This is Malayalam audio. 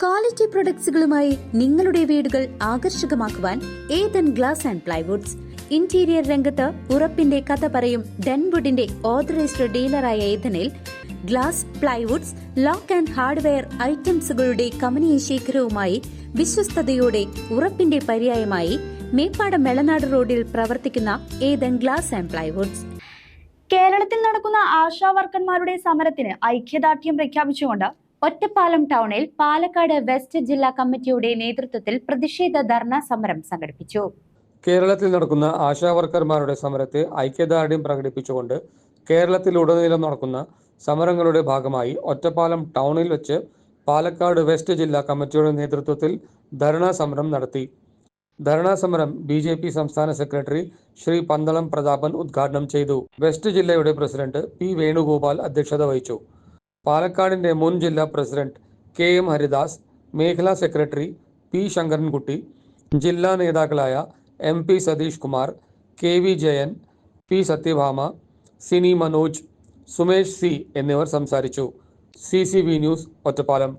ക്വാളിറ്റി പ്രൊഡക്ട്സുകളുമായി നിങ്ങളുടെ വീടുകൾ ആകർഷകമാക്കുവാൻ Ethan glass and plywoods interior രംഗത്ത് ഉറപ്പിന്റെ കഥ പറയും ഡെൻവുഡിന്റെ ഓതറൈസ്ഡ് ഡീലറായ ഏതനിൽ glass plywoods lock and hardware ഐറ്റംസുകളുടെ കമനീയ ശേഖരവുമായി വിശ്വസ്തയോടെ ഉറപ്പിന്റെ പര്യായമായി മേപ്പാടം മെളനാട് റോഡിൽ പ്രവർത്തിക്കുന്ന ഏതൻ ഗ്ലാസ് ആൻഡ് പ്ലൈവുഡ്സ് കേരളത്തിൽ നടക്കുന്ന ആശാ വർക്കന്മാരുടെ സമരത്തിന് ഐക്യദാർഢ്യം പ്രഖ്യാപിച്ചുകൊണ്ട് ഒറ്റപ്പാലം ടൗണിൽ പാലക്കാട് വെസ്റ്റ് ജില്ലാ കമ്മിറ്റിയുടെ നേതൃത്വത്തിൽ പ്രതിഷേധ ധർണ സമരം സംഘടിപ്പിച്ചു. കേരളത്തിൽ നടക്കുന്ന ആശാ വർക്കർമാരുടെ സമരത്തെ ഐക്യദാർഢ്യം പ്രകടിപ്പിച്ചുകൊണ്ട് കേരളത്തിലുടനീളം നടക്കുന്ന സമരങ്ങളുടെ ഭാഗമായി ഒറ്റപ്പാലം ടൗണിൽ വെച്ച് പാലക്കാട് വെസ്റ്റ് ജില്ലാ കമ്മിറ്റിയുടെ നേതൃത്വത്തിൽ ധർണാ സമരം നടത്തി. ധർണാ സമരം ബി ജെ പി സംസ്ഥാന സെക്രട്ടറി ശ്രീ പന്തളം പ്രതാപൻ ഉദ്ഘാടനം ചെയ്തു. വെസ്റ്റ് ജില്ലയുടെ പ്രസിഡന്റ് പി വേണുഗോപാൽ അധ്യക്ഷത വഹിച്ചു. പാലക്കാടിന്റെ മുൻ ജില്ലാ പ്രസിഡന്റ് കെ എം ഹരിദാസ് മേഖലാ സെക്രട്ടറി പി ശങ്കരൻകുട്ടി ജില്ലാ നേതാക്കളായ M P Satheesh Kumar K V Jayan P Sathyabhama Sini Manoj Sumesh C എന്നിവർ സംസാരിച്ചു. C C V news Ottapalam.